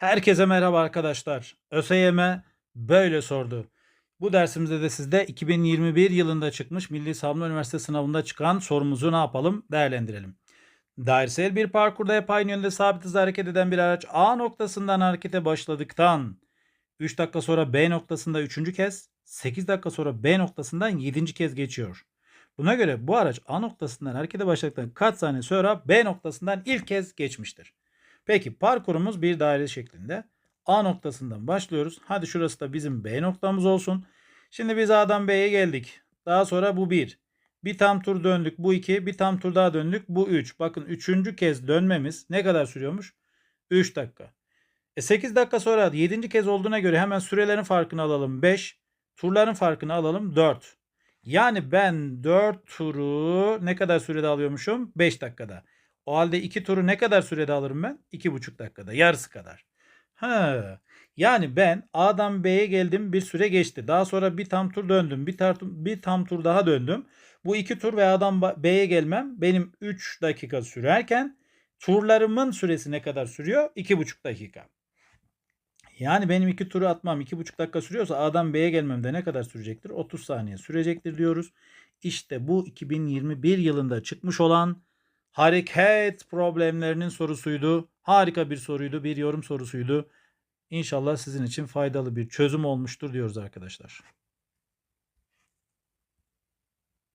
Herkese merhaba arkadaşlar. ÖSYM böyle sordu. Bu dersimizde de sizde 2021 yılında çıkmış Milli Savunma Üniversitesi sınavında çıkan sorumuzu ne yapalım? Değerlendirelim. Dairesel bir parkurda hep aynı yönde sabit hızla hareket eden bir araç A noktasından harekete başladıktan 3 dakika sonra B noktasında 3. kez, 8 dakika sonra B noktasından 7. kez geçiyor. Buna göre bu araç A noktasından harekete başladıktan kaç saniye sonra B noktasından ilk kez geçmiştir? Peki parkurumuz bir daire şeklinde. A noktasından başlıyoruz. Hadi şurası da bizim B noktamız olsun. Şimdi biz A'dan B'ye geldik. Daha sonra bu 1. Bir tam tur döndük. Bu 2. Bir tam tur daha döndük. Bu 3. Bakın üçüncü kez dönmemiz ne kadar sürüyormuş? 3 dakika. E 8 dakika sonra 7. kez olduğuna göre hemen sürelerin farkını alalım 5. Turların farkını alalım 4. Yani ben 4 turu ne kadar sürede alıyormuşum? 5 dakikada. O halde 2 turu ne kadar sürede alırım ben? 2,5 dakikada. Yarısı kadar. Ha. Yani ben A'dan B'ye geldim bir süre geçti. Daha sonra bir tam tur döndüm. Bir, tar- bir tam tur daha döndüm. Bu iki tur ve A'dan B'ye gelmem benim 3 dakika sürerken turlarımın süresi ne kadar sürüyor? 2,5 dakika. Yani benim iki turu atmam 2,5 dakika sürüyorsa A'dan B'ye gelmem de ne kadar sürecektir? 30 saniye sürecektir diyoruz. İşte bu 2021 yılında çıkmış olan hareket problemlerinin sorusuydu. Harika bir soruydu, bir yorum sorusuydu. İnşallah sizin için faydalı bir çözüm olmuştur diyoruz arkadaşlar.